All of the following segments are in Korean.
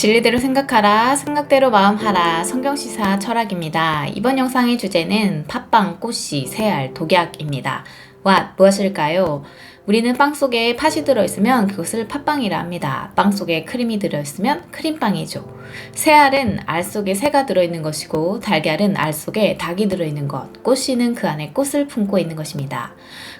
진리대로 생각하라, 생각대로 마음하라, 성경시사 철학입니다. 이번 영상의 주제는 팥빵, 꽃씨, 새알, 독약입니다. What, 무엇일까요? 우리는 빵 속에 팥이 들어있으면 그것을 팥빵이라 합니다. 빵 속에 크림이 들어있으면 크림빵이죠. 새알은 알 속에 새가 들어있는 것이고 달걀은 알 속에 닭이 들어있는 것, 꽃씨는 그 안에 꽃을 품고 있는 것입니다.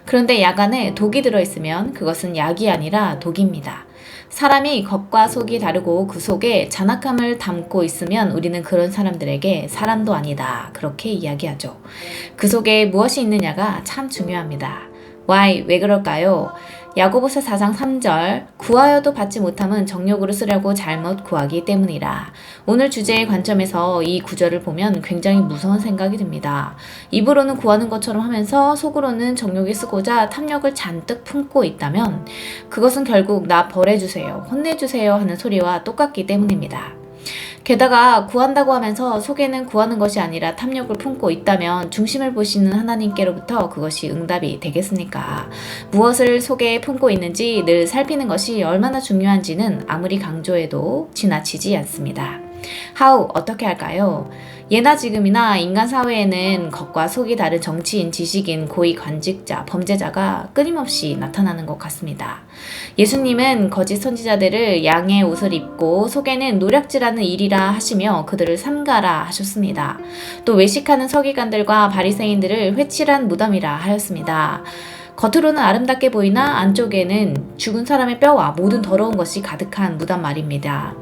그런데 약 안에 독이 들어있으면 그것은 약이 아니라 독입니다. 사람이 겉과 속이 다르고 그 속에 잔악함을 담고 있으면 우리는 그런 사람들에게 사람도 아니다. 그렇게 이야기하죠. 그 속에 무엇이 있느냐가 참 중요합니다. Why? 왜 그럴까요? 야고보서 4장 3절 구하여도 받지 못함은 정욕으로 쓰려고 잘못 구하기 때문이라. 오늘 주제의 관점에서 이 구절을 보면 굉장히 무서운 생각이 듭니다. 입으로는 구하는 것처럼 하면서 속으로는 정욕이 쓰고자 탐욕을 잔뜩 품고 있다면 그것은 결국 나 벌해주세요, 혼내주세요 하는 소리와 똑같기 때문입니다. 게다가 구한다고 하면서 속에는 구하는 것이 아니라 탐욕을 품고 있다면 중심을 보시는 하나님께로부터 그것이 응답이 되겠습니까? 무엇을 속에 품고 있는지 늘 살피는 것이 얼마나 중요한지는 아무리 강조해도 지나치지 않습니다. How 어떻게 할까요? 예나 지금이나 인간 사회에는 겉과 속이 다른 정치인, 지식인, 고위 관직자, 범죄자가 끊임없이 나타나는 것 같습니다. 예수님은 거짓 선지자들을 양의 옷을 입고 속에는 노략질하는 일이라 하시며 그들을 삼가라 하셨습니다. 또 외식하는 서기관들과 바리새인들을 회칠한 무덤이라 하였습니다. 겉으로는 아름답게 보이나 안쪽에는 죽은 사람의 뼈와 모든 더러운 것이 가득한 무단 말입니다.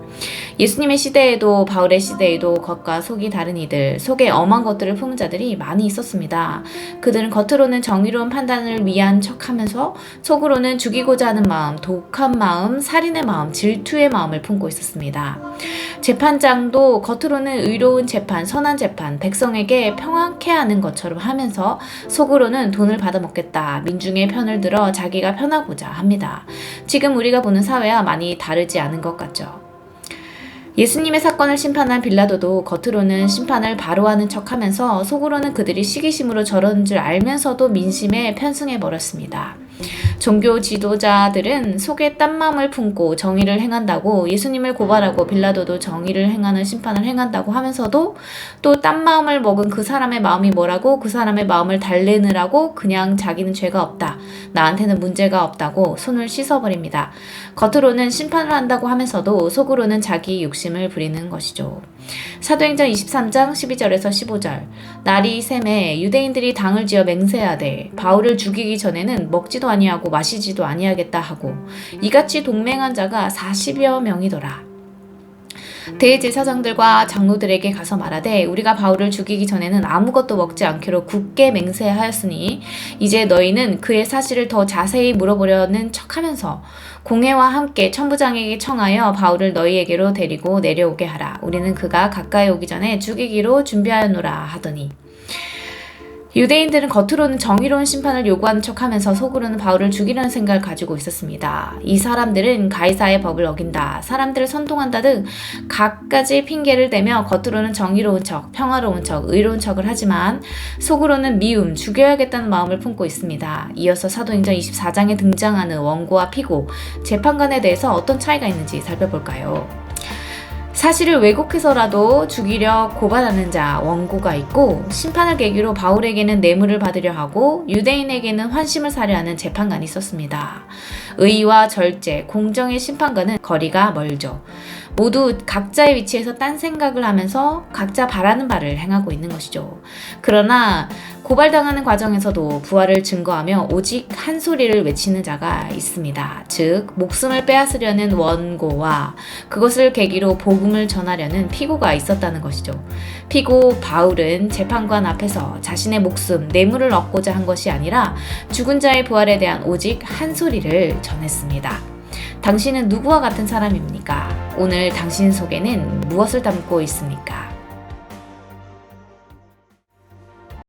예수님의 시대에도 바울의 시대에도 겉과 속이 다른 이들, 속에 엄한 것들을 품은 자들이 많이 있었습니다. 그들은 겉으로는 정의로운 판단을 위한 척하면서 속으로는 죽이고자 하는 마음, 독한 마음, 살인의 마음, 질투의 마음을 품고 있었습니다. 재판장도 겉으로는 의로운 재판, 선한 재판, 백성에게 평안케 하는 것처럼 하면서 속으로는 돈을 받아먹겠다, 민중의 편을 들어 자기가 편하고자 합니다. 지금 우리가 보는 사회와 많이 다르지 않은 것 같죠. 예수님의 사건을 심판한 빌라도도 겉으로는 심판을 바로 하는 척 하면서 속으로는 그들이 시기심으로 저런 줄 알면서도 민심에 편승해 버렸습니다. 종교 지도자들은 속에 딴 마음을 품고 정의를 행한다고 예수님을 고발하고 빌라도도 정의를 행하는 심판을 행한다고 하면서도 또 딴 마음을 먹은 그 사람의 마음이 뭐라고 그 사람의 마음을 달래느라고 그냥 자기는 죄가 없다. 나한테는 문제가 없다고 손을 씻어버립니다. 겉으로는 심판을 한다고 하면서도 속으로는 자기 욕심을 부리는 것이죠. 사도행전 23장 12절에서 15절 날이 샘에 유대인들이 당을 지어 맹세하되 바울을 죽이기 전에는 먹지도 아니하고 마시지도 아니하겠다 하고 이같이 동맹한 자가 40여 명이더라. 대제사장들과 장로들에게 가서 말하되 우리가 바울을 죽이기 전에는 아무것도 먹지 않기로 굳게 맹세하였으니 이제 너희는 그의 사실을 더 자세히 물어보려는 척하면서 공회와 함께 천부장에게 청하여 바울을 너희에게로 데리고 내려오게 하라. 우리는 그가 가까이 오기 전에 죽이기로 준비하였노라 하더니 유대인들은 겉으로는 정의로운 심판을 요구하는 척 하면서 속으로는 바울을 죽이려는 생각을 가지고 있었습니다. 이 사람들은 가이사의 법을 어긴다, 사람들을 선동한다 등 각가지 핑계를 대며 겉으로는 정의로운 척, 평화로운 척, 의로운 척을 하지만 속으로는 미움, 죽여야겠다는 마음을 품고 있습니다. 이어서 사도행전 24장에 등장하는 원고와 피고, 재판관에 대해서 어떤 차이가 있는지 살펴볼까요? 사실을 왜곡해서라도 죽이려 고발하는 자 원고가 있고 심판을 계기로 바울에게는 뇌물을 받으려 하고 유대인에게는 환심을 사려 하는 재판관이 있었습니다. 의와 절제, 공정의 심판과는 거리가 멀죠. 모두 각자의 위치에서 딴 생각을 하면서 각자 바라는 바를 행하고 있는 것이죠. 그러나 고발당하는 과정에서도 부활을 증거하며 오직 한 소리를 외치는 자가 있습니다. 즉, 목숨을 빼앗으려는 원고와 그것을 계기로 복음을 전하려는 피고가 있었다는 것이죠. 피고 바울은 재판관 앞에서 자신의 목숨, 뇌물을 얻고자 한 것이 아니라 죽은 자의 부활에 대한 오직 한 소리를 전했습니다. 당신은 누구와 같은 사람입니까? 오늘 당신 속에는 무엇을 담고 있습니까?